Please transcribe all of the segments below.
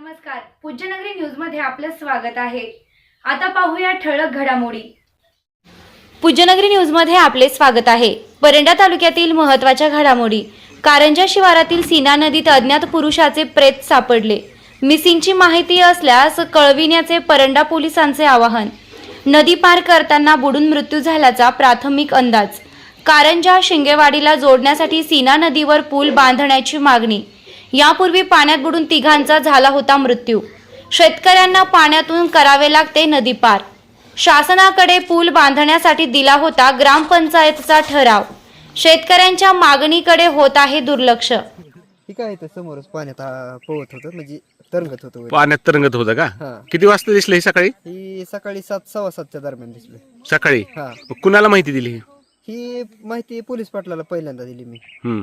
नमस्कार. पूज्यनगरी न्यूजमध्ये आपलं स्वागत आहे. आता पाहूया ठळक घडामोडी. पूज्यनगरी न्यूजमध्ये आपले स्वागत आहे. परंडा तालुक्यातील महत्त्वाच्या घडामोडी. कारंजा शिवारातील सीना नदीत अज्ञात पुरुषाचे प्रेत सापडले. मिसिंगची माहिती असल्यास कळविण्याचे परंडा पोलिसांचे आवाहन. नदी पार करताना बुडून मृत्यू झाल्याचा प्राथमिक अंदाज. कारंजा शिंगेवाडीला जोडण्यासाठी सीना नदीवर पूल बांधण्याची मागणी. यापूर्वी पाण्यात बुडून तिघांचा झाला होता मृत्यू. शेतकऱ्यांना पाण्यातून करावे लागते नदी पार. शासनाकडे पूल बांधण्यासाठी दिला होता ग्रामपंचायतचा ठराव. शेतकऱ्यांच्या मागणीकडे होत आहे दुर्लक्ष. हे समोरच पाण्यात आ, पोहत होतं म्हणजे तरंगत होतं. पाण्यात तरंगत होतं का? हा. किती वाजता दिसलं हे सकाळी? ही सकाळी सात सव्वा सातच्या दरम्यान दिसले. सकाळी? हा. मग कुणाला माहिती दिली? ही माहिती पोलीस पाटलाला पहिल्यांदा दिली मी. हम्म.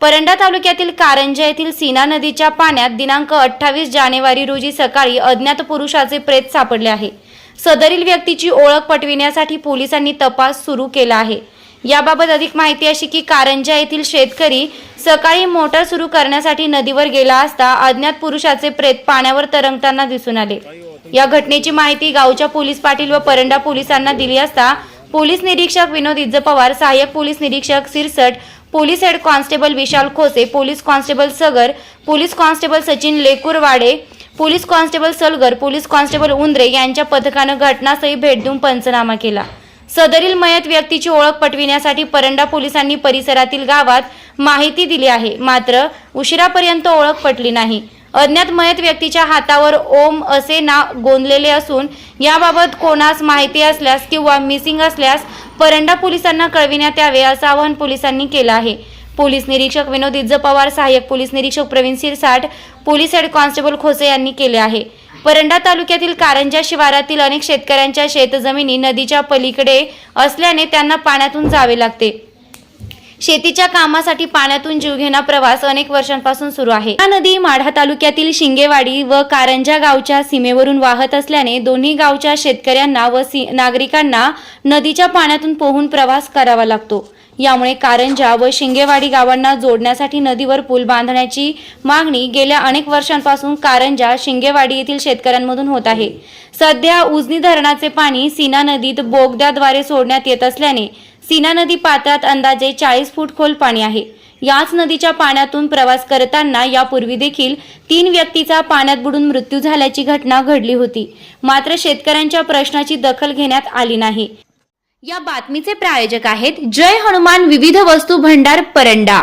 परंडा तालुक्यातील कारंजा येथील सीना नदीच्या पाण्यात दिनांक अठ्ठावीस जानेवारी रोजी सकाळी अज्ञात पुरुषाचे प्रेत सापडले आहे. सदरील व्यक्तीची ओळख पटविण्यासाठी पोलिसांनी तपास सुरू केला आहे. याबाबत अधिक माहिती अशी की कारंजा येथील शेतकरी सकाळी मोटर सुरू करण्यासाठी नदीवर गेला असता अज्ञात पुरुषाचे प्रेत पाण्यावर तरंगताना दिसून आले. या घटनेची माहिती गावच्या पोलीस पाटील व परंडा पोलिसांना दिली असता पोलीस निरीक्षक विनोद इज्ज पवार सहाय्यक पोलीस निरीक्षक Sirsat police head constable Vishal Khose police constable Sagar police constable Sachin Lekurwade police constable Salgar police constable Undre यांच्या पथकानं घटनास्थळी भेट देऊन पंचनामा केला. सदरील मयत व्यक्तीची ओळख पटविण्यासाठी परंडा पोलिसांनी परिसरातील गावात माहिती दिली आहे. मात्र उशिरापर्यंत ओळख पटली नाही. अज्ञात मयत व्यक्तीच्या हातावर ओम असे नाव गोंदलेले असून याबाबत कोणास माहिती असल्यास किंवा मिसिंग असल्यास परंडा पोलिसांना कळविण्यात यावे असं आवाहन पोलिसांनी केलं आहे. पोलीस निरीक्षक विनोद इज्ज पवार सहाय्यक पोलीस निरीक्षक Praveen Sirsat police head constable Khose यांनी केले आहे. परंडा तालुक्यातील कारंजा शिवारातील अनेक शेतकऱ्यांच्या शेतजमिनी नदीच्या पलीकडे असल्याने त्यांना पाण्यातून जावे लागते. शेतीच्या कामासाठी पाण्यातून जीवघेणा प्रवास अनेक वर्षांपासून सुरू आहे. हा नदी माढा तालुक्यातील शिंगेवाडी व कारंजा गावच्या सीमेवरून वाहत असल्याने दोन्ही गावच्या शेतकऱ्यांना व सी- नागरिकांना नदीच्या पाण्यातून पोहून प्रवास करावा लागतो. यामुळे कारंजा व शिंगेवाडी गावांना जोडण्यासाठी नदीवर पूल बांधण्याची मागणी गेल्या अनेक वर्षांपासून कारंजा शिंगेवाडी येथील शेतकऱ्यांमधून होत आहे. सध्या उजनी धरणाचे पाणी सीना नदीत बोगद्याद्वारे सोडण्यात येत असल्याने सीना नदी पात्रात अंदाजे चाळीस फूट खोल पाणी आहे. याच नदीच्या पाण्यातून प्रवास करताना यापूर्वी देखील तीन व्यक्तीचा पाण्यात बुडून मृत्यू झाल्याची घटना घडली होती. मात्र शेतकऱ्यांच्या प्रश्नाची दखल घेण्यात आली नाही. या बातमीचे प्रायोजक आहेत जय हनुमान विविध वस्तू भंडार परंडा.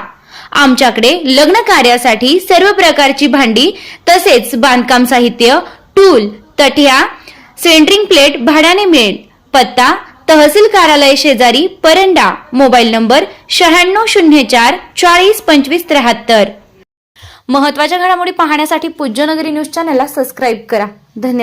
आमच्याकडे लग्न कार्यासाठी सर्व प्रकारची भांडी तसेच बांधकाम साहित्य टूल तठ्या सेंटरिंग प्लेट भाड्याने मिळेल. पत्ता तहसील कार्यालय शेजारी परंडा मोबाईल नंबर शहाण्णव शून्य चार चाळीस पंचवीस त्र्याहत्तर. महत्त्वाच्या घडामोडी पाहण्यासाठी पूज्यनगरी न्यूज चॅनलला सबस्क्राईब करा. धन्यवाद.